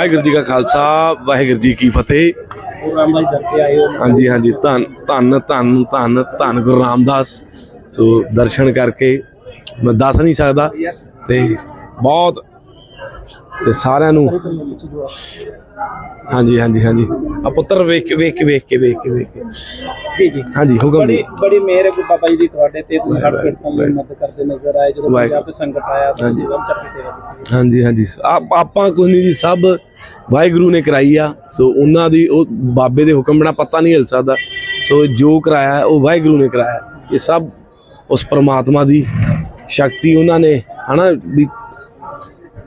ਵਾਹਿਗੁਰੂ ਜੀ ਕਾ ਖਾਲਸਾ, ਵਾਹਿਗੁਰੂ ਜੀ ਕੀ ਫਤਿਹ। ਹਾਂਜੀ ਹਾਂਜੀ, ਧੰਨ ਧੰਨ ਧੰਨ ਧੰਨ ਧੰਨ ਗੁਰੂ ਰਾਮਦਾਸ। ਸੋ ਦਰਸ਼ਨ ਕਰਕੇ ਮੈਂ ਦੱਸ ਨਹੀਂ ਸਕਦਾ ਤੇ ਬਹੁਤ ਤੇ ਸਾਰਿਆਂ ਨੂੰ ਹਾਂਜੀ ਹਾਂਜੀ ਹਾਂਜੀ। ਆ ਪੁੱਤਰ ਵੇਖ ਕੇ ਵੇਖ ਕੇ ਵੇਖ ਕੇ ਵੇਖ ਕੇ ਵੇਖ ਕੇ। ਜੀ ਜੀ। ਹਾਂਜੀ ਹੁਕਮ ਬੜੀ ਬੜੀ ਮਿਹਰ ਹੈ ਬਾਬਾ ਜੀ ਦੀ ਤੁਹਾਡੇ ਤੇ। ਤੁਸੀਂ ਹਰ ਦੀ ਵਾਹਿ- ਮਦਦ ਕਰਦੇ ਨਜ਼ਰ ਆਏ ਜਦੋਂ ਪੰਜਾਬ ਤੇ ਸੰਕਟ ਆਇਆ ਤਾਂ ਵੱਧ ਚੜ੍ਹ ਕੇ ਸੇਵਾ ਕੀਤੀ। ਹਾਂਜੀ ਹਾਂਜੀ। ਆਪ- ਕੋਈ ਨਹੀਂ ਜੀ ਸਭ ਵਾਹਿਗੁਰੂ ਨੇ ਕਰਾਈ ਆ। ਸੋ ਉਹਨਾਂ ਦੀ ਉਹ ਬਾਬੇ ਦੇ ਹੁਕਮ ਬਿਨਾ ਪਤਾ ਨਹੀਂ ਹਿਲ ਸਕਦਾ। ਸੋ ਜੋ ਕਰਾਇਆ ਉਹ ਵਾਹਿਗੁਰੂ ਨੇ ਕਰਾਇਆ। ਇਹ ਸਭ ਉਸ ਪ੍ਰਮਾਤਮਾ ਦੀ ਸ਼ਕਤੀ ਉਹਨਾਂ ਨੇ ਹਨਾ ਵੀ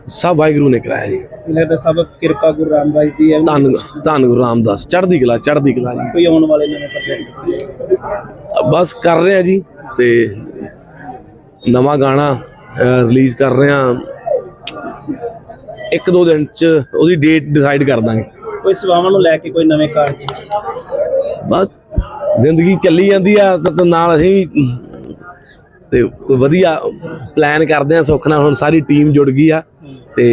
ਸਭ ਵਾਹਿਗੁਰੂ ਨੇ ਕਰਾਇਆ ਜੀ। ਮੈਨੂੰ ਲੱਗਦਾ ਸਭ ਕਿਰਪਾ ਗੁਰੂ ਰਾਮਦਾਸ ਜੀ ਹੈ। ਧੰਨ ਧੰਨ ਗੁਰੂ ਰਾਮਦਾਸ ਚੜ੍ਹਦੀ ਕਲਾ ਚੜ੍ਹਦੀ ਕਲਾ ਜੀ। ਕੋਈ ਆਉਣ ਵਾਲੇ ਨਵੇਂ ਪ੍ਰੋਜੈਕਟ ਬਸ ਕਰ ਰਹੇ ਆ ਜੀ ਤੇ ਨਵਾਂ ਗਾਣਾ ਰਿਲੀਜ਼ ਕਰ ਰਹੇ ਆ ਇੱਕ ਦੋ ਦਿਨ ਚ ਉਹਦੀ ਡੇਟ ਡਿਸਾਈਡ ਕਰ ਦਾਂਗੇ। ਕੋਈ ਸੇਵਾਵਾਂ ਨੂੰ ਲੈ ਕੇ ਕੋਈ ਨਵੇਂ ਕਾਰਜ? ਬਸ ਜ਼ਿੰਦਗੀ ਚੱਲੀ ਜਾਂਦੀ ਆ ਤੇ ਨਾਲ ਅਸੀਂ ਤੇ ਕੋਈ ਵਧੀਆ ਪਲਾਨ ਕਰਦੇ ਆ ਸੁੱਖ ਨਾਲ। ਹੁਣ ਸਾਰੀ ਟੀਮ ਜੁੜ ਗਈ ਆ ਤੇ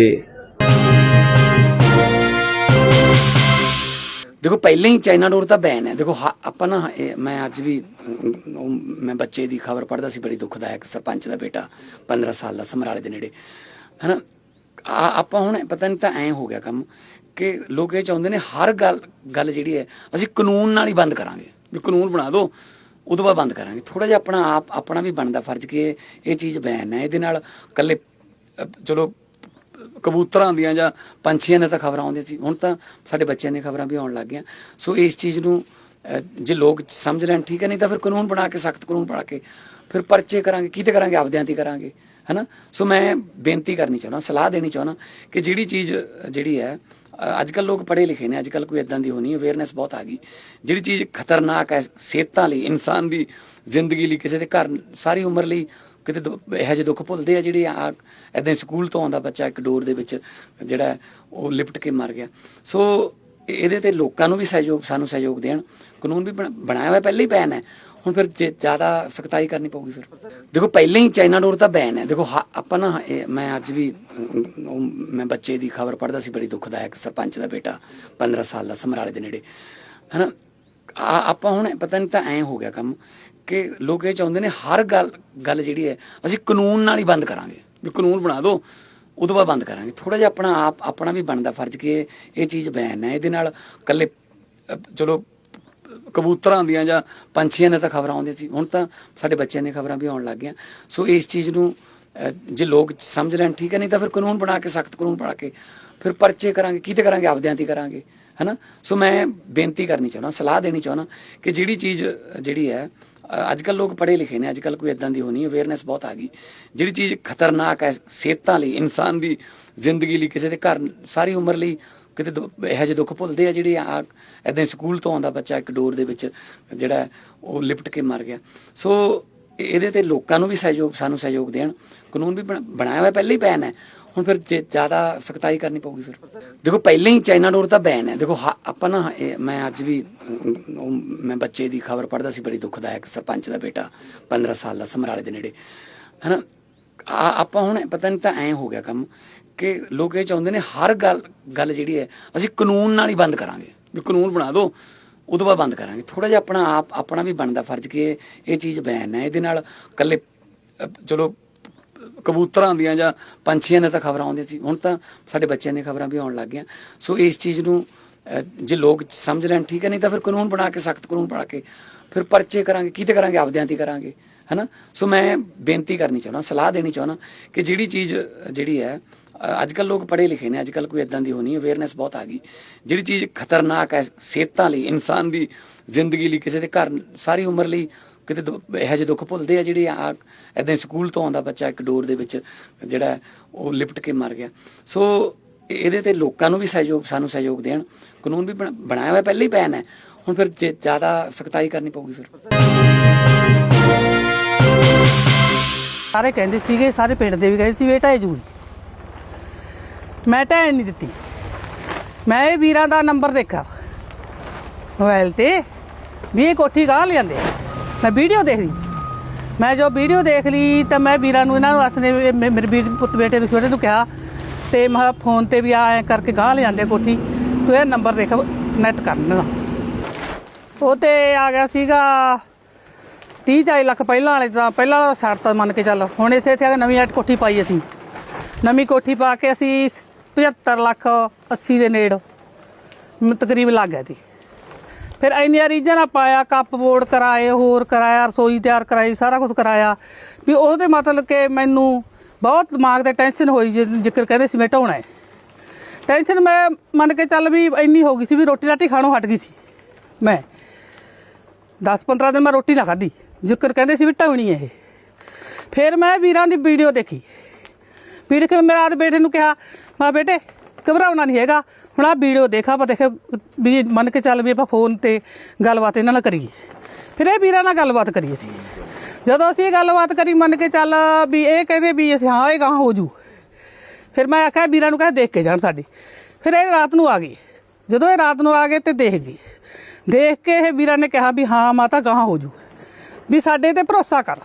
ਦੇਖੋ, ਪਹਿਲਾਂ ਹੀ ਚਾਈਨਾ ਡੋਰ ਤਾਂ ਬੈਨ ਹੈ। ਦੇਖੋ, ਹਾ- ਆਪਾਂ ਨਾ, ਇਹ- ਮੈਂ ਅੱਜ ਵੀ ਮੈਂ ਬੱਚੇ ਦੀ ਖਬਰ ਪੜ੍ਹਦਾ ਸੀ, ਬੜੀ ਦੁਖਦਾਇਕ ਸਰਪੰਚ ਦਾ ਬੇਟਾ 15 ਸਾਲ ਦਾ, ਸਮਰਾਲੇ ਦੇ ਨੇੜੇ। ਹਨਾ? ਆ- ਆਪਾਂ ਹੁਣ ਪਤਾ ਨਹੀਂ ਤਾਂ ਐ ਹੋ ਗਿਆ ਕੰਮ ਕਿ ਲੋਕ ਇਹ ਚਾਹੁੰਦੇ ਨੇ ਹਰ ਗੱਲ ਗੱਲ ਜਿਹੜੀ ਹੈ, ਅਸੀਂ ਕਾਨੂੰਨ ਨਾਲ ਹੀ ਬੰਦ ਕਰਾਂਗੇ। ਵੀ ਕਾਨੂੰਨ ਬਣਾ ਦਿਓ ਉਦੋਂ ਬਾਅਦ ਬੰਦ ਕਰਾਂਗੇ। ਥੋੜਾ ਜਿਹਾ ਆਪਣਾ ਆਪ, ਆਪਣਾ ਵੀ ਬਣਦਾ ਫਰਜ਼ ਕਿ ਇਹ- ਚੀਜ਼ ਬੈਨ ਹੈ। ਇਹਦੇ ਨਾਲ ਕੱਲੇ ਚਲੋ ਕਬੂਤਰਾਂ ਦੀਆਂ ਜਾਂ ਪੰਛੀਆਂ ਦੀਆਂ ਤਾਂ ਖਬਰਾਂ ਆਉਂਦੀਆਂ ਸੀ। ਹੁਣ ਤਾਂ ਸਾਡੇ ਬੱਚਿਆਂ ਦੀਆਂ ਖਬਰਾਂ ਵੀ ਆਉਣ ਲੱਗ ਗਈਆਂ। ਸੋ ਇਸ ਚੀਜ਼ ਨੂੰ ਜੇ ਲੋਕ ਸਮਝ ਲੈਣ ਠੀਕ ਹੈ, ਨਹੀਂ ਤਾਂ ਫਿਰ ਕਾਨੂੰਨ ਬਣਾ ਕੇ, ਸਖਤ ਕਾਨੂੰਨ ਬਣਾ ਕੇ ਫਿਰ ਪਰਚੇ ਕਰਾਂਗੇ ਕਿਤੇ ਕਰਾਂਗੇ? ਆਪਦਿਆਂ ਤੇ ਕਰਾਂਗੇ, ਹੈਨਾ? ਸੋ ਮੈਂ ਬੇਨਤੀ ਕਰਨੀ ਚਾਹੁੰਦਾ, ਸਲਾਹ ਦੇਣੀ ਚਾਹੁੰਦਾ ਕਿ ਜਿਹੜੀ ਚੀਜ਼, ਜਿਹੜੀ ਹੈ ਅੱਜ ਕੱਲ ਲੋਕ ਪੜ੍ਹੇ ਲਿਖੇ ਨੇ, ਅੱਜ ਕੱਲ ਕੋਈ ਇਦਾਂ ਦੀ ਹੋਣੀ ਅਵੇਅਰਨੈਸ ਬਹੁਤ ਆ ਗਈ। ਜਿਹੜੀ ਚੀਜ਼ ਖਤਰਨਾਕ ਹੈ, ਸਿਹਤਾਂ ਲਈ, ਇਨਸਾਨ ਦੀ ਜ਼ਿੰਦਗੀ ਲਈ, ਕਿਸੇ ਦੇ ਘਰ, ਸਾਰੀ ਉਮਰ ਲਈ ਕਿਤੇ ਦੁ- ਇਹੋ ਜਿਹੇ ਦੁੱਖ ਭੁੱਲਦੇ ਆ ਜਿਹੜੇ ਆ ਇਦਾਂ ਸਕੂਲ ਤੋਂ ਆਉਂਦਾ ਬੱਚਾ ਇੱਕ ਡੋਰ ਦੇ ਵਿੱਚ, ਜਿਹੜਾ ਉਹ ਲਿਪਟ ਕੇ ਮਰ ਗਿਆ। ਸੋ ਇਹਦੇ ਤੇ ਲੋਕਾਂ ਨੂੰ ਵੀ ਸਹਿਯੋਗ ਸਾਨੂੰ ਸਹਿਯੋਗ ਦੇਣ। ਕਾਨੂੰਨ ਵੀ ਬਣਾਇਆ ਹੋਇਆ ਪਹਿਲਾਂ ਹੀ ਬੈਨ ਹੈ। ਹੁਣ ਫਿਰ ਜੇ ਜ਼ਿਆਦਾ ਸਖਤਾਈ ਕਰਨੀ ਪਊਗੀ ਫਿਰ। ਦੇਖੋ, ਪਹਿਲਾਂ ਹੀ ਚਾਈਨਾ ਡੋਰ ਤਾਂ ਬੈਨ ਹੈ। ਦੇਖੋ, ਹਾ- ਆਪਾਂ ਨਾ ਇਹ- ਮੈਂ ਅੱਜ ਵੀ ਮੈਂ ਬੱਚੇ ਦੀ ਖਬਰ ਪੜ੍ਹਦਾ ਸੀ, ਬੜੀ ਦੁਖਦਾਇਕ ਸਰਪੰਚ ਦਾ ਬੇਟਾ 15 ਸਾਲ ਦਾ ਸਮਰਾਲੇ ਦੇ ਨੇੜੇ। ਹਨਾ? ਆ- ਆਪਾਂ ਹੁਣ ਪਤਾ ਨਹੀਂ ਤਾਂ ਐ ਹੋ ਗਿਆ ਕੰਮ ਕਿ ਲੋਕ ਇਹ ਚਾਹੁੰਦੇ ਨੇ ਹਰ ਗੱਲ ਗੱਲ ਜਿਹੜੀ ਹੈ, ਅਸੀਂ ਕਾਨੂੰਨ ਨਾਲ ਹੀ ਬੰਦ ਕਰਾਂਗੇ। ਵੀ ਕਾਨੂੰਨ ਬਣਾ ਦਿਓ ਉਦੋਂ ਬਾਅਦ ਬੰਦ ਕਰਾਂਗੇ। ਥੋੜਾ ਜਿਹਾ ਆਪਣਾ ਆਪ, ਆਪਣਾ ਵੀ ਬਣਦਾ ਫਰਜ਼ ਕਿ ਇਹ- ਚੀਜ਼ ਬੈਨ ਹੈ। ਇਹਦੇ ਨਾਲ ਕੱਲੇ ਚਲੋ, ਕਬੂਤਰਾਂ ਦੀਆਂ ਜਾਂ ਪੰਛੀਆਂ ਦੀਆਂ ਤਾਂ ਖਬਰਾਂ ਆਉਂਦੀਆਂ ਸੀ। ਹੁਣ ਤਾਂ ਸਾਡੇ ਬੱਚਿਆਂ ਦੀਆਂ ਖਬਰਾਂ ਵੀ ਆਉਣ ਲੱਗ ਗਈਆਂ। ਸੋ ਇਸ ਚੀਜ਼ ਨੂੰ ਜੇ ਲੋਕ ਸਮਝ ਲੈਣ ਠੀਕ ਹੈ, ਨਹੀਂ ਤਾਂ ਫਿਰ ਕਾਨੂੰਨ ਬਣਾ ਕੇ, ਸਖਤ ਕਾਨੂੰਨ ਬਣਾ ਕੇ ਫਿਰ ਪਰਚੇ ਕਰਾਂਗੇ। ਕਿਤੇ ਕਰਾਂਗੇ? ਆਪਦਿਆਂ ਤੇ ਕਰਾਂਗੇ। ਹੈਨਾ? ਸੋ ਮੈਂ ਬੇਨਤੀ ਕਰਨੀ ਚਾਹੁੰਦਾ, ਸਲਾਹ ਦੇਣੀ ਚਾਹੁੰਦਾ ਕਿ ਜਿਹੜੀ ਚੀਜ਼ ਜਿਹੜੀ ਹੈ ਅੱਜ ਕੱਲ ਲੋਕ ਪੜ੍ਹੇ ਲਿਖੇ ਨੇ ਅੱਜ ਕੱਲ ਕੋਈ ਇਦਾਂ ਦੀ ਹੋਣੀ ਅਵੇਅਰਨੈਸ ਬਹੁਤ ਆ ਗਈ। ਜਿਹੜੀ ਚੀਜ਼ ਖਤਰਨਾਕ ਹੈ, ਸਿਹਤਾਂ ਲਈ, ਇਨਸਾਨ ਦੀ ਜ਼ਿੰਦਗੀ ਲਈ, ਕਿਸੇ ਦੇ ਘਰ ਸਾਰੀ ਉਮਰ ਲਈ ਕਿਤੇ ਦੁ- ਇਹੋ ਜਿਹੇ ਦੁੱਖ ਭੁੱਲਦੇ ਆ ਜਿਹੜੇ ਆ ਇਦਾਂ ਸਕੂਲ ਤੋਂ ਆਉਂਦਾ ਬੱਚਾ ਇੱਕ ਡੋਰ ਦੇ ਵਿੱਚ, ਜਿਹੜਾ ਉਹ ਲਿਪਟ ਕੇ ਮਰ ਗਿਆ। ਸੋ ਇਹਦੇ ਤੇ ਲੋਕਾਂ ਨੂੰ ਵੀ ਸਹਿਯੋਗ, ਸਾਨੂੰ ਸਹਿਯੋਗ ਦੇਣ। ਕਾਨੂੰਨ ਵੀ ਬਣਾ- ਬਣਾਇਆ ਹੋਇਆ, ਪਹਿਲਾਂ ਹੀ ਬੈਨ ਹੈ। ਹੁਣ ਫਿਰ ਜੇ ਜ਼ਿਆਦਾ ਸਖਤਾਈ ਕਰਨੀ ਪਊਗੀ ਫਿਰ। ਦੇਖੋ, ਪਹਿਲਾਂ ਹੀ ਚਾਈਨਾ ਡੋਰ ਤਾਂ ਬੈਨ ਹੈ। ਦੇਖੋ, ਹਾ- ਆਪਾਂ ਨਾ ਇਹ- ਮੈਂ ਅੱਜ ਵੀ ਮੈਂ ਬੱਚੇ ਦੀ ਖਬਰ ਪੜ੍ਹਦਾ ਸੀ, ਬੜੀ ਦੁਖਦਾਇਕ ਸਰਪੰਚ ਦਾ ਬੇਟਾ 15 ਸਾਲ ਦਾ, ਸਮਰਾਲੇ ਦੇ ਨੇੜੇ। ਹਨਾ? ਆ- ਆਪਾਂ ਹੁਣ ਪਤਾ ਨਹੀਂ ਤਾਂ ਐ ਹੋ ਗਿਆ ਕੰਮ ਕਿ ਲੋਕ ਇਹ ਚਾਹੁੰਦੇ ਨੇ ਹਰ ਗੱਲ ਗੱਲ ਜਿਹੜੀ ਹੈ, ਅਸੀਂ ਕਾਨੂੰਨ ਨਾਲ ਹੀ ਬੰਦ ਕਰਾਂਗੇ। ਵੀ ਕਾਨੂੰਨ ਬਣਾ ਦਿਓ, ਉਦੋਂ ਬਾਅਦ ਬੰਦ ਕਰਾਂਗੇ। ਥੋੜਾ ਜਿਹਾ ਆਪਣਾ ਆਪ, ਆਪਣਾ ਵੀ ਬਣਦਾ ਫਰਜ਼ ਕਿ ਇਹ- ਚੀਜ਼ ਬੈਨ ਹੈ। ਇਹਦੇ ਨਾਲ ਕੱਲੇ ਚਲੋ ਕਬੂਤਰਾਂ ਦੀਆਂ ਜਾਂ ਪੰਛੀਆਂ ਦੀਆਂ ਤਾਂ ਖਬਰਾਂ ਆਉਂਦੀਆਂ ਸੀ। ਹੁਣ ਤਾਂ ਸਾਡੇ ਬੱਚਿਆਂ ਦੀਆਂ ਖਬਰਾਂ ਵੀ ਆਉਣ ਲੱਗ ਗਈਆਂ। ਸੋ ਇਸ ਚੀਜ਼ ਨੂੰ ਜੇ ਲੋਕ ਸਮਝ ਲੈਣ ਠੀਕ ਹੈ, ਨਹੀਂ ਤਾਂ ਫਿਰ ਕਾਨੂੰਨ ਬਣਾ ਕੇ, ਸਖਤ ਕਾਨੂੰਨ ਬਣਾ ਕੇ ਫਿਰ ਪਰਚੇ ਕਰਾਂਗੇ, ਕਿਤੇ ਕਰਾਂਗੇ, ਆਪਦਿਆਂ ਤੇ ਕਰਾਂਗੇ, ਹੈਨਾ? ਸੋ ਮੈਂ ਬੇਨਤੀ ਕਰਨੀ ਚਾਹੁੰਦਾ, ਸਲਾਹ ਦੇਣੀ ਚਾਹੁੰਦਾ ਕਿ ਜਿਹੜੀ ਚੀਜ਼, ਜਿਹੜੀ ਹੈ ਅੱਜ ਕੱਲ ਲੋਕ ਪੜ੍ਹੇ ਲਿਖੇ ਨੇ, ਅੱਜ ਕੱਲ ਕੋਈ ਇਦਾਂ ਦੀ ਹੋਣੀ ਅਵੇਅਰਨੈਸ ਬਹੁਤ ਆ ਗਈ। ਜਿਹੜੀ ਚੀਜ਼ ਖਤਰਨਾਕ ਹੈ, ਸਿਹਤਾਂ ਲਈ, ਇਨਸਾਨ ਦੀ ਜ਼ਿੰਦਗੀ ਲਈ, ਕਿਸੇ ਦੇ ਘਰ, ਸਾਰੀ ਉਮਰ ਲਈ ਕਿਤੇ ਦੁ- ਇਹੋ ਜਿਹੇ ਦੁੱਖ ਭੁੱਲਦੇ ਆ ਜਿਹੜੇ ਆ ਇਦਾਂ ਸਕੂਲ ਤੋਂ ਆਉਂਦਾ ਬੱਚਾ ਇੱਕ ਡੋਰ ਦੇ ਵਿੱਚ, ਜਿਹੜਾ ਉਹ ਲਿਪਟ ਕੇ ਮਰ ਗਿਆ। ਸੋ ਇਹਦੇ ਤੇ ਲੋਕਾਂ ਨੂੰ ਵੀ ਸਹਿਯੋਗ, ਸਾਨੂੰ ਸਹਿਯੋਗ ਦੇਣ। ਕਾਨੂੰਨ ਵੀ ਬਣਾਇਆ ਹੋਇਆ ਪਹਿਲਾਂ ਹੀ ਪੈਨ ਹੈ। ਹੁਣ ਫਿਰ ਜ਼ਿਆਦਾ ਸਖਤਾਈ ਕਰਨੀ ਪਊਗੀ ਫਿਰ। ਸਾਰੇ ਕਹਿੰਦੇ ਸੀਗੇ, ਸਾਰੇ ਪਿੰਡ ਦੇ ਵੀ ਕਹਿੰਦੇ ਸੀ ਵੀ ਇਹ ਢਹਿ ਮੈਂ ਢਹਿਣ ਨਹੀਂ ਦਿੱਤੀ। ਮੈਂ ਇਹ ਵੀਰਾਂ ਦਾ ਨੰਬਰ ਦੇਖਿਆ। ਮੋਬਾਈਲ ਤੇ ਵੀ ਇਹ ਕੋਠੀ ਗਾਹ ਲਿਆਂਦੇ ਮੈਂ ਵੀਡੀਓ ਦੇਖ ਲਈ। ਮੈਂ ਜੋ ਵੀਡੀਓ ਦੇਖ ਲਈ ਤਾਂ ਮੈਂ ਵੀਰਾਂ ਨੂੰ, ਇਹਨਾਂ ਨੂੰ ਅਸਨੇ ਮੇਰੇ ਵੀਰ ਪੁੱਤ ਬੇਟੇ ਨੂੰ, ਛੋਟੇ ਨੂੰ ਕਿਹਾ ਤੇ ਮੈਂ ਕਿਹਾ ਫੋਨ ਤੇ ਵੀ ਆਇਆ ਕਰਕੇ ਗਾਹ ਲੈ ਜਾਂਦੇ ਕੋਠੀ। ਤੂੰ ਇਹ ਨੰਬਰ ਦੇਖ, ਨੈਟ ਕਰ ਲੈਣਾ। ਉਹ ਤੇ ਆ ਗਿਆ ਸੀਗਾ 30 40 ਲੱਖ ਪਹਿਲਾਂ ਵਾਲੇ ਤਾਂ ਪਹਿਲਾਂ ਵਾਲਾ ਸ਼ਰਤ ਮੰਨ ਕੇ ਚੱਲ, ਹੁਣ ਇਸੇ ਇੱਥੇ ਆ ਕੇ ਨਵੀਂ ਐਟ ਕੋਠੀ ਪਾਈ ਅਸੀਂ। ਨਵੀਂ ਕੋਠੀ ਪਾ ਕੇ ਅਸੀਂ 75 ਲੱਖ 80 ਦੇ ਨੇੜ ਤਕਰੀਬ ਲੱਗ ਗਿਆ ਸੀ। ਫਿਰ ਇੰਨੀਆਂ ਰੀਝਾਂ ਨਾਲ ਪਾਇਆ ਕੱਪ ਬੋਰਡ ਕਰਾਏ, ਹੋਰ ਕਰਾਇਆ, ਰਸੋਈ ਤਿਆਰ ਕਰਾਈ, ਸਾਰਾ ਕੁਝ ਕਰਾਇਆ। ਵੀ ਉਹਦੇ ਮਤਲਬ ਕਿ ਮੈਨੂੰ ਬਹੁਤ ਦਿਮਾਗ ਤੇ ਟੈਨਸ਼ਨ ਹੋਈ ਜ਼ਿਕਰ ਕਹਿੰਦੇ ਸੀ ਮੈਂ ਢਾਉਣਾ ਹੈ। ਟੈਨਸ਼ਨ ਮੈਂ ਮੰਨ ਕੇ ਚੱਲ ਵੀ ਇੰਨੀ ਹੋ ਗਈ ਸੀ ਵੀ ਰੋਟੀ ਰਾਟੀ ਖਾਣੋਂ ਹਟ ਗਈ ਸੀ। ਮੈਂ 10-15 ਦਿਨ ਮੈਂ ਰੋਟੀ ਨਾ ਖਾਧੀ, ਜ਼ਿਕਰ ਕਹਿੰਦੇ ਸੀ ਵੀ ਢਾਉਣੀ ਹੈ ਇਹ। ਫਿਰ ਮੈਂ ਵੀਰਾਂ ਦੀ ਵੀਡੀਓ ਦੇਖੀ। ਵੀਡੀਓ ਕੇ ਮੇਰਾ ਆਦ ਬੇਟੇ ਨੂੰ ਕਿਹਾ, ਮਾ ਬੇਟੇ, ਘਬਰਾਉਣਾ ਨਹੀਂ ਹੈਗਾ ਹੁਣ ਆ ਵੀਡੀਓ ਦੇਖਾ, ਆਪਾਂ ਦੇਖੇ, ਵੀ ਮੰਨ ਕੇ ਚੱਲ ਵੀ ਆਪਾਂ ਫੋਨ ਤੇ ਗੱਲਬਾਤ ਇਹਨਾਂ ਨਾਲ ਕਰੀਏ। ਫਿਰ ਇਹ ਵੀਰਾਂ ਨਾਲ ਗੱਲਬਾਤ ਕਰੀਏ ਸੀ ਜਦੋਂ ਅਸੀਂ ਇਹ ਗੱਲਬਾਤ ਕਰੀ, ਮੰਨ ਕੇ ਚੱਲ ਵੀ ਇਹ ਕਹਿੰਦੇ ਵੀ ਅਸੀਂ ਹਾਂ, ਇਹ ਗਾਂ ਹੋ ਜੂ। ਫਿਰ ਮੈਂ ਆਖਿਆ, ਵੀਰਾਂ ਨੂੰ ਕਹੇ ਦੇਖ ਕੇ ਜਾਣ ਸਾਡੀ। ਫਿਰ ਇਹ ਰਾਤ ਨੂੰ ਆ ਗਈ। ਜਦੋਂ ਇਹ ਰਾਤ ਨੂੰ ਆ ਗਏ ਤੇ ਦੇਖ ਗਈ। ਦੇਖ ਕੇ ਇਹ ਵੀਰਾਂ ਨੇ ਕਿਹਾ ਵੀ ਹਾਂ, ਮਾਤਾ ਗਾਂ ਹੋ ਜੂ। ਵੀ ਸਾਡੇ ਤੇ ਭਰੋਸਾ ਕਰ।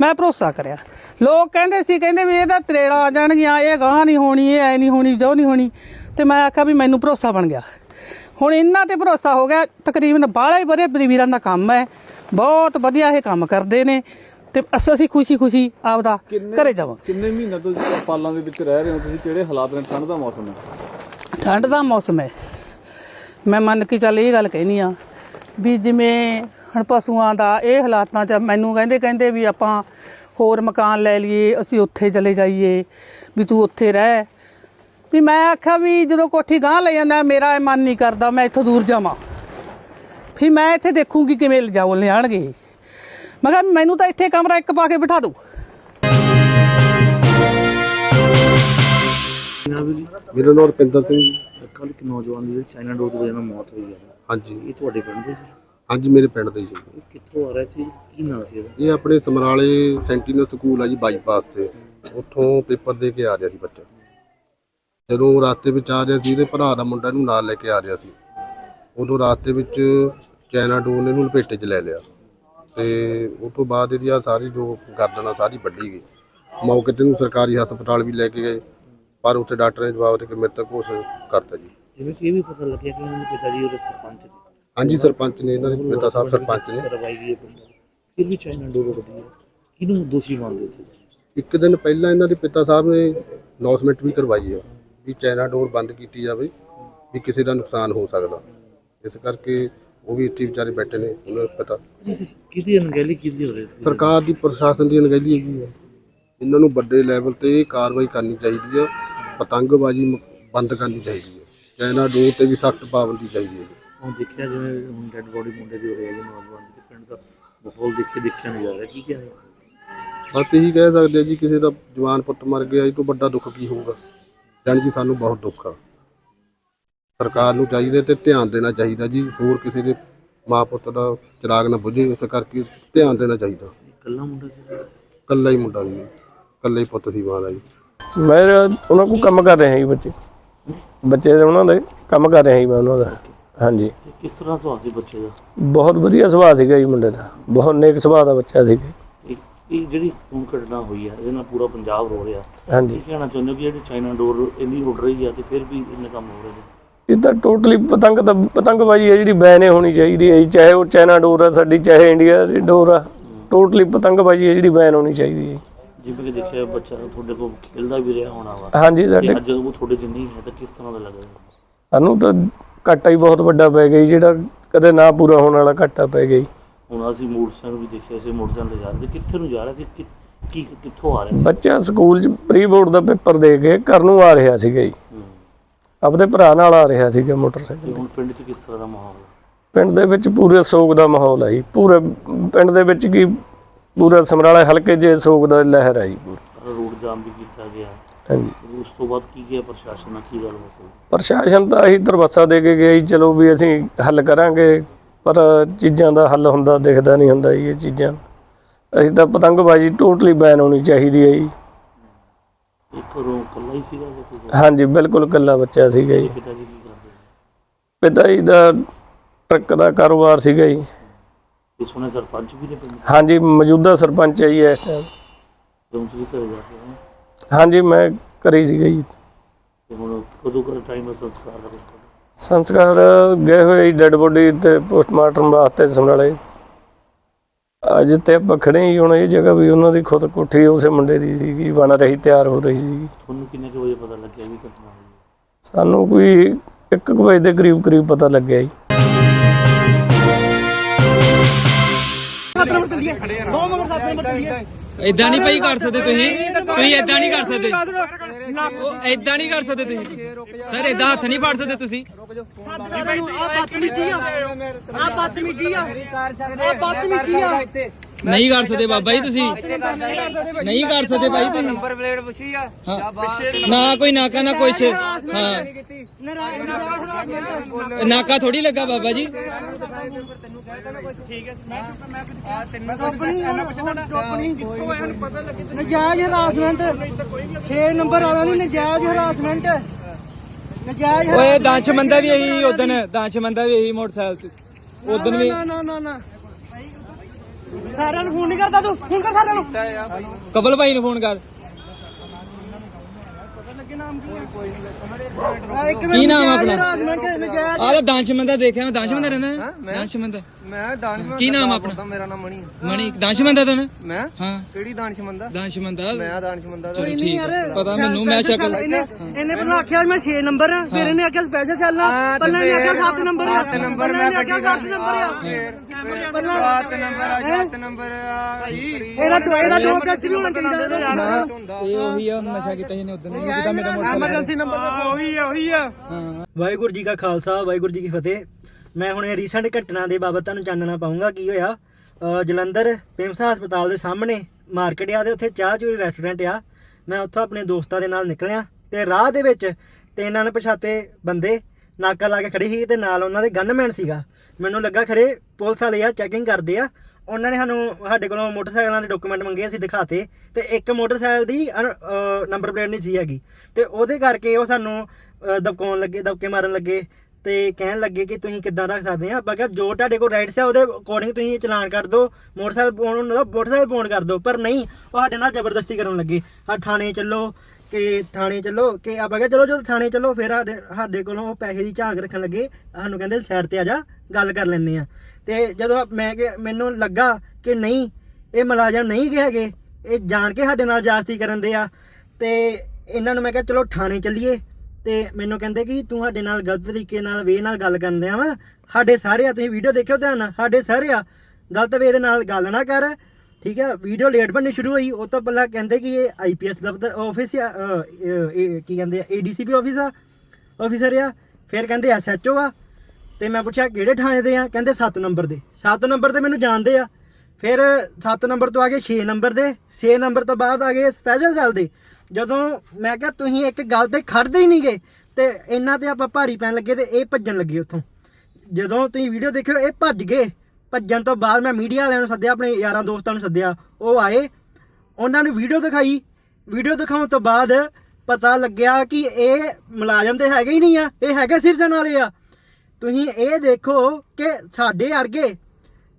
ਮੈਂ ਭਰੋਸਾ ਕਰਿਆ। ਲੋਕ ਕਹਿੰਦੇ ਸੀ ਕਹਿੰਦੇ ਵੀ ਇਹਦਾ ਤਰੇੜਾ ਆ ਜਾਣਗੀਆਂ ਇਹ ਗਾਂ ਨਹੀਂ ਹੋਣੀ ਇਹ ਐ ਨਹੀਂ ਹੋਣੀ ਜੋ ਨਹੀਂ ਹੋਣੀ। ਤੇ ਮੈਂ ਆਖਿਆ ਵੀ ਮੈਨੂੰ ਭਰੋਸਾ ਬਣ ਗਿਆ। ਹੁਣ ਇਹਨਾਂ ਤੇ ਭਰੋਸਾ ਹੋ ਗਿਆ ਤਕਰੀਬਨ ਬਾਹਲਾ ਹੀ ਵਧੀਆ ਵੀਰਾਂ ਦਾ ਕੰਮ ਹੈ। ਬਹੁਤ ਵਧੀਆ ਇਹ ਕੰਮ ਕਰਦੇ ਨੇ। ਤੇ ਅਸ- ਅਸੀਂ ਖੁਸ਼ੀ ਖੁਸ਼ੀ ਆਪਦਾ ਘਰੇ ਜਾਵਾਂਗੇ ਕਿੰਨੇ ਮਹੀਨੇ ਤੋਂ ਤੁਸੀਂ ਪਾਲਾਂ ਦੇ ਵਿੱਚ ਰਹਿ ਰਹੇ ਹੋ? ਤੁਸੀਂ ਕਿਹੜੇ ਹਾਲਾਤ ਨੇ? ਠੰਡ ਦਾ ਮੌਸਮ ਹੈ। ਠੰਡ ਦਾ ਮੌਸਮ ਹੈ। ਮੈਂ ਮੰਨ ਕੇ ਚੱਲ ਇਹ ਗੱਲ ਕਹਿਨੀ ਆ ਵੀ ਜਿਵੇਂ ਹੁਣ ਪਸ਼ੂਆਂ ਦਾ ਇਹ ਹਾਲਾਤਾਂ 'ਚ ਮੈਨੂੰ ਕਹਿੰਦੇ ਕਹਿੰਦੇ ਵੀ ਆਪਾਂ ਹੋਰ ਮਕਾਨ ਲੈ ਲਈਏ ਅਸੀਂ ਉੱਥੇ ਚਲੇ ਜਾਈਏ ਵੀ ਤੂੰ ਉੱਥੇ ਰਹਿ। ਵੀ ਮੈਂ ਆਖਿਆ ਵੀ ਜਦੋਂ ਕੋਠੀ ਗਾਂ ਲੈ ਜਾਂਦਾ ਮੇਰਾ ਇਹ ਮਨ ਨਹੀਂ ਕਰਦਾ ਮੈਂ ਇੱਥੋਂ ਦੂਰ ਜਾਵਾਂ। ਫਿਰ ਮੈਂ ਇੱਥੇ ਦੇਖੂੰਗੀ ਕਿਵੇਂ ਲਿਜਾਓ ਲਿਆਣਗੇ। ਮੈਂ ਕਿਹਾ ਮੈਨੂੰ ਤਾਂ ਇੱਥੇ ਕਮਰਾ ਇੱਕ ਪਾ ਕੇ ਬਿਠਾ ਦਿਓ ਮੇਰਾ ਨਾਮ ਰੁਪਿੰਦਰ ਸਿੰਘ ਜੀ। ਇੱਕ ਨੌਜਵਾਨ ਦੀ ਚਾਈਨਾ ਡੋਰ ਦੀ ਵਜ੍ਹਾ ਨਾਲ ਮੌਤ ਹੋਈ ਹੈ। ਹਾਂਜੀ। ਇਹ ਤੁਹਾਡੇ ਪਿੰਡ ਦੇ ਸੀ? ਹਾਂਜੀ ਮੇਰੇ ਪਿੰਡ ਦੇ ਜੀ ਕਿੱਥੋਂ ਆ ਰਿਹਾ ਸੀ? ਕੀ ਨਾਂ ਸੀ ਇਹਦਾ? ਇਹ ਆਪਣੇ ਸਮਰਾਲੇ ਸੈਂਟੀਨਲ ਸਕੂਲ ਆ ਜੀ ਬਾਈਪਾਸ ਤੇ। ਉੱਥੋਂ ਪੇਪਰ ਦੇ ਕੇ ਆ ਰਿਹਾ ਸੀ ਬੱਚਾ। ਜਦੋਂ ਰਾਸਤੇ ਵਿੱਚ ਆ ਰਿਹਾ ਸੀ ਇਹਦੇ ਭਰਾ ਦਾ ਮੁੰਡਾ ਇਹਨੂੰ ਨਾਲ ਲੈ ਕੇ ਆ ਰਿਹਾ ਸੀ। ਉਦੋਂ ਰਾਸਤੇ ਵਿੱਚ ਚਾਈਨਾ ਡੋਰ ਨੇ ਇਹਨੂੰ ਲਪੇਟੇ 'ਚ ਲੈ ਲਿਆ। ਤੇ ਉਸ ਤੋਂ ਬਾਅਦ ਇਹਦੀ ਆ ਸਾਰੀ ਜੋ ਗਰਦਨ ਸਾਰੀ ਵੱਢੀ ਗਈ। ਮੌਕੇ ਤੇ ਨੂੰ ਸਰਕਾਰੀ ਹਸਪਤਾਲ ਵੀ ਲੈ ਕੇ ਗਏ। ਪਰ ਉੱਥੇ ਡਾਕਟਰ ਨੇ ਜਵਾਬ ਦੇ ਕੇ ਮ੍ਰਿਤਕ ਘੋਸ਼ਿਤ ਕਰਤਾ ਜੀ। ਜਿਵੇਂ ਕਿ ਇਹ ਵੀ ਪਤਾ ਲੱਗਿਆ ਕਿ ਉਹਨਾਂ ਦੇ ਪਿਤਾ ਜੀ ਉਹਦੇ ਸਰਪੰਚ ਨੇ। ਹਾਂਜੀ ਸਰਪੰਚ ਨੇ ਇਹਨਾਂ ਦੇ ਪਿਤਾ ਸਾਹਿਬ ਸਰਪੰਚ ਨੇ। ਕਰਵਾਈ ਗਈ ਹੈ ਪਿੰਡ ਵਿੱਚ। ਫਿਰ ਵੀ ਚਾਈਨਾ ਡੋਰ ਉੱਡਦੀ ਹੈ। ਕਿਹਨੂੰ ਦੋਸ਼ੀ ਮੰਨਦੇ ਸੀ ਇੱਕ ਦਿਨ ਪਹਿਲਾਂ ਇਹਨਾਂ ਦੇ ਪਿਤਾ ਸਾਹਿਬ ਨੇ ਅਨਾਉਂਸਮੈਂਟ ਵੀ ਕਰਵਾਈ ਆ ਵੀ ਚਾਈਨਾ ਡੋਰ ਬੰਦ ਕੀਤੀ ਜਾਵੇ ਵੀ ਕਿਸੇ ਦਾ ਨੁਕਸਾਨ ਹੋ ਸਕਦਾ। ਇਸ ਕਰਕੇ ਉਹ ਵੀ ਇੱਥੇ ਵਿਚਾਰੇ ਬੈਠੇ ਨੇ ਉਹਨਾਂ ਨੂੰ ਪਤਾ। ਕਿਹਦੀ ਅਣਗਹਿਲੀ ਕਿਹਦੀ ਹੋ ਰਹੀ ਸੀ ਸਰਕਾਰ ਦੀ ਪ੍ਰਸ਼ਾਸਨ ਦੀ ਅਣਗਹਿਲੀ ਹੈਗੀ ਹੈ। ਇਹਨਾਂ ਨੂੰ ਵੱਡੇ ਲੈਵਲ ਤੇ ਕਾਰਵਾਈ ਕਰਨੀ ਚਾਹੀਦੀ ਆ ਪਤੰਗਬਾਜ਼ੀ ਮ- ਬੰਦ ਕਰਨੀ ਚਾਹੀਦੀ ਹੈ। ਚਾਈਨਾ ਡੋਰ ਤੇ ਵੀ ਸਖਤ ਪਾਬੰਦੀ ਚਾਹੀਦੀ ਹੈ। ਹੁਣ ਦੇਖਿਆ ਜਿਵੇਂ ਹੁਣ ਡੈੱਡ ਬੋਡੀ ਮੁੰਡੇ ਦੀ ਹੋ ਰਹੀ ਹੈ ਜੀ ਨੌਜਵਾਨ ਦੀ ਪਿੰਡ ਦਾ ਮਾਹੌਲ ਦੇਖੇ ਦੇਖਿਆ ਨਹੀਂ ਜਾ ਰਿਹਾ ਕੀ ਕਹਿ ਬਸ ਇਹੀ ਕਹਿ ਸਕਦੇ ਆ ਜੀ ਕਿਸੇ ਦਾ ਜਵਾਨ ਪੁੱਤ ਮਰ ਗਿਆ ਇਹ ਤੋਂ ਵੱਡਾ ਦੁੱਖ ਕੀ ਹੋਊਗਾ? ਜਾਣੀ ਜੀ ਸਾਨੂੰ ਬਹੁਤ ਦੁੱਖ ਆ। ਸਰਕਾਰ ਨੂੰ ਚਾਹੀਦਾ ਤੇ ਧਿਆਨ ਦੇਣਾ ਚਾਹੀਦਾ ਜੀ ਹੋਰ ਕਿਸੇ ਦੇ ਮਾਂ ਪੁੱਤ ਦਾ ਚਿਰਾਗ ਨਾ ਬੁਝੇ ਇਸ ਕਰਕੇ ਧਿਆਨ ਦੇਣਾ ਚਾਹੀਦਾ। ਇਕੱਲਾ ਮੁੰਡਾ ਸੀ ਕੱਲਾ ਹੀ ਮੁੰਡਾ ਸੀ ਕੱਲਾ ਹੀ ਪੁੱਤ ਸੀ ਮਾਂ ਦਾ ਜੀ। ਮੈਂ ਉਹਨਾਂ ਕੋਲ ਕੰਮ ਕਰ ਰਿਹਾ ਸੀ ਬੱਚੇ। ਬੱਚੇ ਦੇ ਉਹਨਾਂ ਦੇ ਕੰਮ ਕਰ ਰਿਹਾ ਸੀ ਮੈਂ ਉਹਨਾਂ ਦਾ। ਹਾਂਜੀ। ਤੇ ਕਿਸ ਤਰ੍ਹਾਂ ਸੁਭਾਅ ਸੀ ਬੱਚੇ ਦਾ? ਬਹੁਤ ਵਧੀਆ ਸੁਭਾਅ ਸੀਗਾ ਜੀ ਮੁੰਡੇ ਦਾ। ਬਹੁਤ ਨੇਕ ਸੁਭਾਅ ਦਾ ਬੱਚਾ ਸੀ ਇਹ ਇਹ ਜਿਹੜੀ ਹੁਣ ਘਟਨਾ ਹੋਈ ਹੈ ਇਹਦੇ ਨਾਲ ਪੂਰਾ ਪੰਜਾਬ ਰੋ ਰਿਹਾ। ਹਾਂਜੀ। ਕੀ ਕਹਿਣਾ ਚਾਹੁੰਦੇ ਹੋ ਕਿ ਜਿਹੜੀ ਚਾਈਨਾ ਡੋਰ ਇੰਨੀ ਉੱਡ ਰਹੀ ਹੈ ਤੇ ਫਿਰ ਵੀ ਇੰਨੇ ਕੰਮ ਹੋ ਰਹੇ ਨੇ ਇਹ ਤਾਂ ਟੋਟਲੀ ਪਤੰਗ ਤਾਂ ਪਤੰਗਬਾਜ਼ੀ ਹੈ ਜਿਹੜੀ ਬੈਨ ਹੋਣੀ ਚਾਹੀਦੀ ਹੈ ਜੀ। ਚਾਹੇ ਉਹ ਚਾਈਨਾ ਡੋਰ ਆ ਸਾਡੀ ਚਾਹੇ ਇੰਡੀਆ ਦੀ ਡੋਰ ਆ। ਟੋਟਲੀ ਪਤੰਗਬਾਜ਼ੀ ਹੈ ਜਿਹੜੀ ਬੈਨ ਹੋਣੀ ਚਾਹੀਦੀ ਹੈ ਜਿਵੇਂ ਕਿ ਦੇਖਿਆ ਬੱਚਾ ਤੁਹਾਡੇ ਕੋਲ ਖੇਲਦਾ ਵੀ ਰਿਹਾ ਹੋਣਾ ਵਾ। ਹਾਂਜੀ ਤੇ ਸਾਡੇ ਅੱਜ ਉਹ ਤੁਹਾਡੇ 'ਚ ਨਹੀਂ ਹੈ ਤਾਂ ਕਿਸ ਤਰ੍ਹਾਂ ਦਾ ਲੱਗ ਰਿਹਾ? ਸਾਨੂੰ ਤਾਂ ਘਾਟਾ ਹੀ ਬਹੁਤ ਵੱਡਾ ਪੈ ਗਿਆ ਜੀ, ਜਿਹੜਾ ਕਦੇ ਨਾ ਪੂਰਾ ਹੋਣ ਵਾਲਾ ਘਾਟਾ ਪੈ ਗਿਆ ਜੀ। ਹੁਣ ਅਸੀਂ ਮੋਟਰਸਾਈਕਲ ਵੀ ਦੇਖਿਆ ਸੀ ਮੋਟਰਸਾਈਕਲ ਤੇ ਜਾ ਰਹੇ ਸੀ। ਕਿੱਥੇ ਨੂੰ ਜਾ ਰਿਹਾ ਸੀ? ਕਿ- ਕੀ ਕਿੱਥੋਂ ਆ ਰਿਹਾ ਸੀ? ਬੱਚਾ ਸਕੂਲ 'ਚ ਪ੍ਰੀ ਬੋਰਡ ਦਾ ਪੇਪਰ ਦੇ ਕੇ ਘਰ ਨੂੰ ਆ ਰਿਹਾ ਸੀਗਾ ਜੀ। ਹੂੰ। ਆਪਦੇ ਭਰਾ ਨਾਲ ਆ ਰਿਹਾ ਸੀਗਾ ਮੋਟਰਸਾਈਕਲ ਤੇ ਹੁਣ ਪਿੰਡ 'ਚ ਕਿਸ ਤਰ੍ਹਾਂ ਦਾ ਮਾਹੌਲ ਹੈ ਪਿੰਡ ਦੇ ਵਿੱਚ ਪੂਰੇ ਸੋਗ ਦਾ ਮਾਹੌਲ ਹੈ ਜੀ। ਪੂਰੇ ਪਿੰਡ ਦੇ ਵਿੱਚ ਕੀ ਪੂਰਾ ਸਮਰਾਲਾ ਹਲਕੇ 'ਚ ਸੋਗ ਦਾ ਲਹਿਰ ਹੈ ਜੀ। ਪੂਰੀ ਪਰ ਰੋਡ ਜਾਮ ਵੀ ਕੀਤਾ ਹਾਂਜੀ। ਤੇ ਉਸ ਤੋਂ ਬਾਅਦ ਕੀ ਕੀਤਾ ਪ੍ਰਸ਼ਾਸਨ ਨਾਲ ਕੀ ਗੱਲਬਾਤ ਹੋਈ? ਪ੍ਰਸ਼ਾਸਨ ਤਾਂ ਇਹੀ ਦਰਵਾਸਾ ਦੇ ਕੇ ਗਿਆ ਜੀ ਚਲੋ ਵੀ ਅਸੀਂ ਹੱਲ ਕਰਾਂਗੇ ਪਰ ਚੀਜ਼ਾਂ ਦਾ ਹੱਲ ਹੁੰਦਾ ਦਿਖਦਾ ਨਹੀਂ ਹੁੰਦਾ ਜੀ ਇਹ ਚੀਜ਼ਾਂ। ਅਸੀਂ ਤਾਂ ਪਤੰਗਬਾਜ਼ੀ ਟੋਟਲੀ ਬੈਨ ਹੋਣੀ ਚਾਹੀਦੀ ਹੈ ਜੀ। ਇਹ ਘਰੋਂ ਇਕੱਲਾ ਹੀ ਸੀਗਾ ਜਾਂ ਕੋਈ ਹੋਰ? ਹਾਂਜੀ ਬਿਲਕੁਲ ਇਕੱਲਾ ਬੱਚਾ ਸੀਗਾ ਜੀ। ਪਿਤਾ ਜੀ ਕੀ ਕਰਦੇ ਪਿਤਾ ਜੀ ਦਾ ਟਰੱਕ ਦਾ ਕਾਰੋਬਾਰ ਸੀਗਾ ਜੀ। ਇਹ ਸੁਣੇ ਸਰਪੰਚ ਵੀ ਨੇ ਪਿੰਡ? ਹਾਂਜੀ ਮੌਜੂਦਾ ਸਰਪੰਚ ਹੈ ਜੀ ਇਸ ਟਾਈਮ ਜਦੋਂ ਤੁਸੀਂ ਘਰੇ ਜਾ ਕੇ ਆਏ ਹਾਂਜੀ ਮੈਂ ਤੇ ਹੁਣ ਕਦੋਂ ਕਰ ਟਾਈਮ ਸੰਸਕਾਰ ਦਾ ਕੁਛ ਪਤਾ? ਸੰਸਕਾਰ ਗਏ ਹੋਏ ਡੈਡ ਬੋਡੀ ਤੇ ਪੋਸਟਮਾਰਟਮ ਵਾਸਤੇ ਸਮਰਾਲੇ। ਅੱਜ ਤੇ ਆਪਾਂ ਖੜੇ ਹੀ ਹੁਣ ਇਹ ਜਗ੍ਹਾ ਵੀ ਉਹਨਾਂ ਦੀ ਖੁਦ ਕੋਠੀ ਉਸੇ ਮੁੰਡੇ ਦੀ ਸੀਗੀ ਬਣ ਰਹੀ ਤਿਆਰ ਹੋ ਰਹੀ ਸੀ ਤੁਹਾਨੂੰ ਕਿੰਨੇ ਕੁ ਵਜੇ ਪਤਾ ਲੱਗਿਆ ਵੀ ਘਟਨਾ ਹੋਈ ਹੈ? ਸਾਨੂੰ ਕੋਈ 1 ਵਜੇ ਦੇ ਕਰੀਬ ਕਰੀਬ ਪਤਾ ਲੱਗਿਆ ਜੀ। ਇਦਾਂ ਨਹੀਂ ਭਾਈ ਕਰ ਸਕਦੇ ਤੁਸੀਂ। ਤੁਸੀਂ ਇਦਾਂ ਨਹੀਂ ਕਰ ਸਕਦੇ। ਉਹ ਇਦਾਂ ਨਹੀਂ ਕਰ ਸਕਦੇ ਤੁਸੀਂ। ਸਰ ਇਦਾਂ ਹੱਥ ਨਹੀਂ ਫੜ ਸਕਦੇ ਤੁਸੀਂ। ਨਹੀਂ ਕਰ ਸਕਦੇ ਬਾਬਾ ਜੀ ਤੁਸੀਂ। ਨਹੀਂ ਕਰ ਸਕਦੇ ਭਾਈ ਤੁਸੀਂ। ਨੰਬਰ ਪਲੇਟ ਪੁੱਛੀ ਆ। ਨਾ ਕੋਈ ਨਾਕਾ ਨਾ ਕੁਛ ਹਾਂ। ਨਾਕਾ ਥੋੜੀ ਲੱਗਾ ਬਾਬਾ ਜੀ। ਨਜਾਇਜ਼ ਹਰਾਸਮੈਂਟ 6 ਨੰਬਰ ਵਾਲਾ ਨਹੀਂ ਨਜਾਇਜ਼ ਹਰਾਸਮੈਂਟ ਨਜਾਇਜ਼ ਓਏ ਦਾਨਸ਼ਮੰਦਾ ਵੀ ਇਹੀ ਉਦਨ ਦਾਨਸ਼ਮੰਦਾ ਵੀ ਇਹੀ ਮੋਟਰਸਾਈਕਲ ਤੇ। ਉਦਨ ਵੀ ਨਾ ਨਾ ਨਾ ਨਾ। ਸਾਰਿਆਂ ਨੂੰ ਫੋਨ ਨਹੀਂ ਕਰਦਾ ਤੂੰ, ਫੋਨ ਕਰ ਸਾਰਿਆਂ ਨੂੰ। ਕਬਲ ਭਾਈ ਨੂੰ ਫੋਨ ਕਰ। ਕੀ ਨਾਮ ਆ ਆਪਣਾ? ਨਜਾਇਜ਼ ਆਹ ਤਾਂ ਦਾਨਸ਼ਮੰਦਾ ਦੇਖਿਆ ਮੈਂ ਦਾਨਸ਼ਮੰਦਾ ਰਹਿੰਦਾ? ਦਾਨਸ਼ਮੰਦਾ ਮੈਂ? ਦਾਨਸ਼ਮੰਦ ਕੀ ਨਾਮ ਆਪਣਾ? ਮੇਰਾ ਨਾਮ ਮਣੀ ਹੈ। ਮਣੀ ਦਾਨਸ਼ਮੰਦਾ ਤੋਂ ਨਾ ਮੈਂ? ਹਾਂ। ਕਿਹੜੀ ਦਾਨਸ਼ਮੰਦ ਆ ਦਾਨਸ਼ਮੰਦਾ ਮੈਂ ਦਾਨਸ਼ਮੰਦ ਦਾ। ਚਲੋ ਠੀਕ ਹੈ। ਪਤਾ ਮੈਨੂੰ ਮੈਂ ਸ਼ਕਲ ਇਹਨੇ ਇਹਨੇ ਪਹਿਲਾਂ ਆਖਿਆ ਮੈਂ 6 ਨੰਬਰ ਆ ਫਿਰ ਇਹਨੇ ਆਖਿਆ ਸਪੈਸ਼ਲ ਚੱਲ ਆ ਹਾਂ, ਤੇ ਪਹਿਲਾਂ ਇਹਨੇ ਆਖਿਆ ਫਿਰ 7 ਨੰਬਰ ਆ। ਸੱਤ ਨੰਬਰ ਪਹਿਲਾਂ ਮੈਂ ਆਖਿਆ ਕੱਢੀ 7 ਨੰਬਰ ਆ। ਪਹਿਲਾਂ ਸੱਤ ਨੰਬਰ ਆ ਸੱਤ ਨੰਬਰ ਆ ਇਹਦਾ ਦੋ ਇਹਦਾ ਦੋ ਪੈਚ ਵੀ ਹੋਣਾ ਚਾਹੀਦਾ ਯਾਰ ਇਹ ਉਹੀ ਆ ਨਸ਼ਾ ਕੀਤਾ ਇਹਨੇ ਉਦੋਂ ਜਿਹਦਾ ਮੇਰਾ ਐਮਰਜੈਂਸੀ ਨੰਬਰ ਉਹੀ ਆ ਉਹੀ ਆ। ਵਾਹਿਗੁਰੂ ਜੀ ਕਾ ਖਾਲਸਾ ਵਾਹਿਗੁਰੂ ਜੀ ਕੀ ਫਤਿਹ। ਮੈਂ ਹੁਣ ਰੀਸੈਂਟ ਘਟਨਾ ਦੇ ਬਾਬਤ ਤੁਹਾਨੂੰ ਚਾਨਣਾ ਪਾਉਂਗਾ ਕੀ ਹੋਇਆ? ਜਲੰਧਰ ਪਿੰਮਸ ਹਸਪਤਾਲ ਦੇ ਸਾਹਮਣੇ ਮਾਰਕੀਟ ਆ ਤੇ ਉੱਥੇ ਚਾਹ ਚੂਰੀ ਰੈਸਟੋਰੈਂਟ ਆ। ਮੈਂ ਉੱਥੋਂ ਆਪਣੇ ਦੋਸਤਾਂ ਦੇ ਨਾਲ ਨਿਕਲਿਆ ਤੇ ਰਾਹ ਦੇ ਵਿੱਚ ਤਿੰਨ ਅਣਪਛਾਤੇ ਬੰਦੇ ਨਾਕਾ ਲਾ ਕੇ ਖੜੇ ਸੀ ਤੇ ਨਾਲ ਉਹਨਾਂ ਦੇ ਗਨਮੈਨ ਸੀਗਾ। ਮੈਨੂੰ ਲੱਗਾ ਖਰੇ ਪੁਲਿਸ ਵਾਲੇ ਆ ਚੈਕਿੰਗ ਕਰਦੇ ਆ। ਉਹਨਾਂ ਨੇ ਸਾਨੂੰ, ਸਾਡੇ ਕੋਲੋਂ ਮੋਟਰਸਾਈਕਲਾਂ ਦੇ ਡਾਕੂਮੈਂਟ ਮੰਗੇ, ਅਸੀਂ ਦਿਖਾਤੇ, ਤੇ ਇੱਕ ਮੋਟਰਸਾਈਕਲ ਦੀ ਨੰਬਰ ਪਲੇਟ ਨਹੀਂ ਸੀ ਹੈਗੀ। ਤੇ ਉਹਦੇ ਕਰਕੇ ਉਹ ਸਾਨੂੰ ਦਬਕਾਉਣ ਲੱਗੇ, ਦਬਕੇ ਮਾਰਨ ਲੱਗੇ, ਤੇ ਕਹਿਣ ਲੱਗੇ ਕਿ ਤੁਸੀਂ ਕਿੱਦਾਂ ਰੱਖ ਸਕਦੇ ਆ? ਆਪਾਂ ਕਿਹਾ, ਜੋ ਤੁਹਾਡੇ ਕੋਲ ਰਾਈਟਸ ਆ, ਉਹਦੇ ਅਕੋਰਡਿੰਗ ਤੁਸੀਂ ਚਲਾਨ ਕਰ ਦਿਓ ਮੋਟਰਸਾਈਕਲ ਪਾਉਣ ਦਾ ਮੋਟਰਸਾਈਕਲ ਪਾਉਣ ਕਰ ਦਿਓ ਪਰ ਨਹੀਂ, ਉਹ ਸਾਡੇ ਨਾਲ ਜ਼ਬਰਦਸਤੀ ਕਰਨ ਲੱਗੇ। ਆ ਥਾਣੇ ਚੱਲੋ, ਕਿ ਥਾਣੇ ਚੱਲੋ, ਕਿ ਆਪਾਂ ਕਿਹਾ, ਚਲੋ ਜੋ ਥਾਣੇ ਚੱਲੋ, ਫਿਰ ਸਾਡੇ ਸਾਡੇ ਕੋਲੋਂ ਉਹ ਪੈਸੇ ਦੀ ਝਾਕ ਰੱਖਣ ਲੱਗੇ। ਸਾਨੂੰ ਕਹਿੰਦੇ ਸਾਈਡ ਤੇ ਆ ਜਾ, ਗੱਲ ਕਰ ਲੈਣੇ ਆ। ਤੇ ਜਦੋਂ ਮੈਂ ਕਿ ਮੈਨੂੰ ਲੱਗਾ ਕਿ ਨਹੀਂ ਇਹ ਮੁਲਾਜ਼ਮ ਨਹੀਂ ਕਿ ਹੈਗੇ ਇਹ ਜਾਣ ਕੇ ਸਾਡੇ ਨਾਲ ਜਾਸਤੀ ਕਰਨ ਦੇ ਆ ਤੇ ਇਹਨਾਂ ਨੂੰ ਮੈਂ ਕਿਹਾ ਚਲੋ ਥਾਣੇ ਚੱਲੀਏ ਤੇ ਮੈਨੂੰ ਕਹਿੰਦੇ ਕਿ ਤੂੰ ਸਾਡੇ ਨਾਲ ਗਲਤ ਤਰੀਕੇ ਨਾਲ ਵੇ ਨਾਲ ਗੱਲ ਕਰਨ ਆ ਵਾ। ਸਾਡੇ ਸਾਰੇ ਆ ਤੁਸੀਂ ਵੀਡੀਓ ਦੇਖਿਓ ਧਿਆਨ ਨਾਲ ਸਾਡੇ ਸਾਰੇ ਆ ਗਲਤ ਵੇ ਦੇ ਨਾਲ ਗੱਲ ਨਾ ਕਰ ਠੀਕ ਹੈ ਵੀਡੀਓ ਲੇਟ ਬਣਨੀ ਸ਼ੁਰੂ ਹੋਈ ਉਹ ਤੋਂ ਪਹਿਲਾਂ ਕਹਿੰਦੇ ਕਿ ਇਹ ਆਈਪੀਐਸ ਦਫ਼ਤਰ ਆਫਿਸ ਆ ਅ, ਇਹ- ਇਹ ਕੀ ਕਹਿੰਦੇ ਆ ਏਡੀਸੀਪੀ ਆਫਿਸ ਆ ਆਫਿਸਰ ਆ ਫਿਰ ਕਹਿੰਦੇ ਐਸਐਚਓ ਆ ਤੇ ਮੈਂ ਪੁੱਛਿਆ, ਕਿਹੜੇ ਥਾਣੇ ਦੇ ਆ? ਕਹਿੰਦੇ 7 ਨੰਬਰ ਦੇ। 7 ਨੰਬਰ ਤੇ ਮੈਨੂੰ ਜਾਣਦੇ ਆ। ਫਿਰ 7 ਨੰਬਰ ਤੋਂ ਆ ਗਏ 6 ਨੰਬਰ ਦੇ। 6 ਨੰਬਰ ਤੋਂ ਬਾਅਦ ਆ ਗਏ ਸਪੈਸ਼ਲ ਸੈੱਲ ਦੇ। ਜਦੋਂ ਮੈਂ ਕਿਹਾ, ਤੁਸੀਂ ਇੱਕ ਗੱਲ ਤੇ ਖੜਦੇ ਹੀ ਨਹੀਂਗੇ ਤੇ ਇਹਨਾਂ ਤੇ ਆਪਾਂ ਭਾਰੀ ਪੈਣ ਲੱਗੇ ਤੇ ਇਹ ਭੱਜਣ ਲੱਗੇ ਉੱਥੋਂ। ਜਦੋਂ ਤੁਸੀਂ ਵੀਡੀਓ ਦੇਖਿਓ, ਇਹ ਭੱਜ ਗਏ। ਭੱਜਣ ਤੋਂ ਬਾਅਦ ਮੈਂ ਮੀਡੀਆ ਵਾਲਿਆਂ ਨੂੰ ਸੱਦਿਆ, ਆਪਣੇ ਯਾਰਾਂ ਦੋਸਤਾਂ ਨੂੰ ਸੱਦਿਆ। ਉਹ ਆਏ। ਉਹਨਾਂ ਨੂੰ ਵੀਡੀਓ ਦਿਖਾਈ। ਵੀਡੀਓ ਦਿਖਾਉਣ ਤੋਂ ਬਾਅਦ ਪਤਾ ਲੱਗਿਆ ਕਿ ਇਹ ਮੁਲਾਜ਼ਮ ਤੇ ਹੈਗੇ ਹੀ ਨਹੀਂ ਆ। ਇਹ ਹੈਗੇ ਸਿਰਫ ਵਾਲੇ ਆ। ਤੁਸੀਂ ਇਹ ਦੇਖੋ ਕਿ ਸਾਡੇ ਵਰਗੇ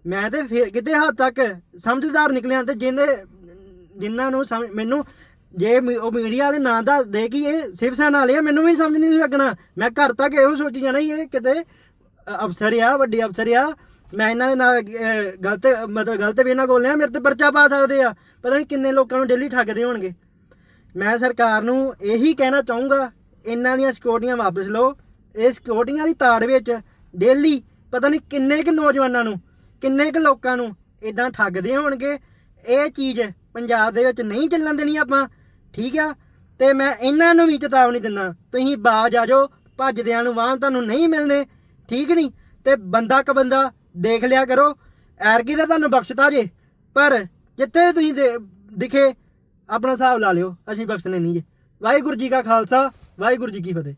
ਮੈਂ ਤੇ ਫਿਰ ਕਿਤੇ ਹੱਦ ਤੱਕ ਸਮਝਦਾਰ ਨਿਕਲਿਆ ਤੇ ਜਿਹਨੇ ਜਿਨ੍ਹਾਂ ਨੂੰ ਸਮਝ- ਮੈਨੂੰ ਜੇ ਮੀ- ਉਹ ਮੀਡੀਆ ਵਾਲੇ ਨਾਂ ਦਾ ਦੇ ਕਿ ਇਹ ਸਿਵ ਸੈਨਾ ਵਾਲੇ ਆ ਮੈਨੂੰ ਵੀ ਸਮਝ ਨਹੀਂ ਲੱਗਣਾ। ਮੈਂ ਘਰ ਤੱਕ ਇਹੋ ਸੋਚੀ ਜਾਣਾ ਸੀ, ਇਹ ਕਿਤੇ ਅਫਸਰ ਆ ਵੱਡੇ ਅਫਸਰ ਆ। ਮੈਂ ਇਹਨਾਂ ਦੇ ਨਾਲ ਗਲਤ ਮਤਲਬ ਗਲਤ ਵੀ ਇਹਨਾਂ ਕੋਲ ਆ ਮੇਰੇ ਤੇ ਪਰਚਾ ਪਾ ਸਕਦੇ ਆ। ਪਤਾ ਨਹੀਂ ਕਿੰਨੇ ਲੋਕਾਂ ਨੂੰ ਡੇਲੀ ਠੱਗਦੇ ਹੋਣਗੇ। ਮੈਂ ਸਰਕਾਰ ਨੂੰ ਇਹੀ ਕਹਿਣਾ ਚਾਹੂੰਗਾ ਇਹਨਾਂ ਦੀਆਂ ਸਿਕਿਉਰਟੀਆਂ ਵਾਪਸ ਲਓ। ਇਹ ਸਿਕਿਉਰਟੀਆਂ ਦੀ ਤਾੜ ਵਿੱਚ ਡੇਲੀ ਪਤਾ ਨਹੀਂ ਕਿੰਨੇ ਕੁ ਨੌਜਵਾਨਾਂ ਨੂੰ, ਕਿੰਨੇ ਕੁ ਲੋਕਾਂ ਨੂੰ ਇਦਾਂ ਠੱਗਦੇ ਹੋਣਗੇ। ਇਹ ਚੀਜ਼ ਪੰਜਾਬ ਦੇ ਵਿੱਚ ਨਹੀਂ ਚੱਲਣ ਦੇਣੀ ਆਪਾਂ, ਠੀਕ ਆ? ਤੇ ਮੈਂ ਇਹਨਾਂ ਨੂੰ ਵੀ ਚੇਤਾਵਨੀ ਦਿੰਦਾ, ਤੁਸੀਂ ਬਾਜ ਆ ਜਾਓ, ਭੱਜਦਿਆਂ ਨੂੰ ਵਾਹਨ ਤੁਹਾਨੂੰ ਨਹੀਂ ਮਿਲਨੇ ਠੀਕ ਨਹੀਂ? ਤੇ ਬੰਦਾ ਕ ਬੰਦਾ ਦੇਖ ਲਿਆ ਕਰੋ ਐਰਗੀ ਦਾ ਤੁਹਾਨੂੰ ਬਖਸ਼ਤਾ ਜੇ, ਪਰ ਜਿੱਥੇ ਵੀ ਤੁਸੀਂ ਦੇ- ਦਿਖੇ, ਆਪਣਾ ਹਿਸਾਬ ਲਾ ਲਿਓ, ਅਸੀਂ ਬਖਸ਼ਣੇ ਨਹੀਂ ਜੇ। ਵਾਹਿਗੁਰੂ ਜੀ ਕਾ ਖਾਲਸਾ, ਵਾਹਿਗੁਰੂ ਜੀ ਕੀ ਫਤਿਹ।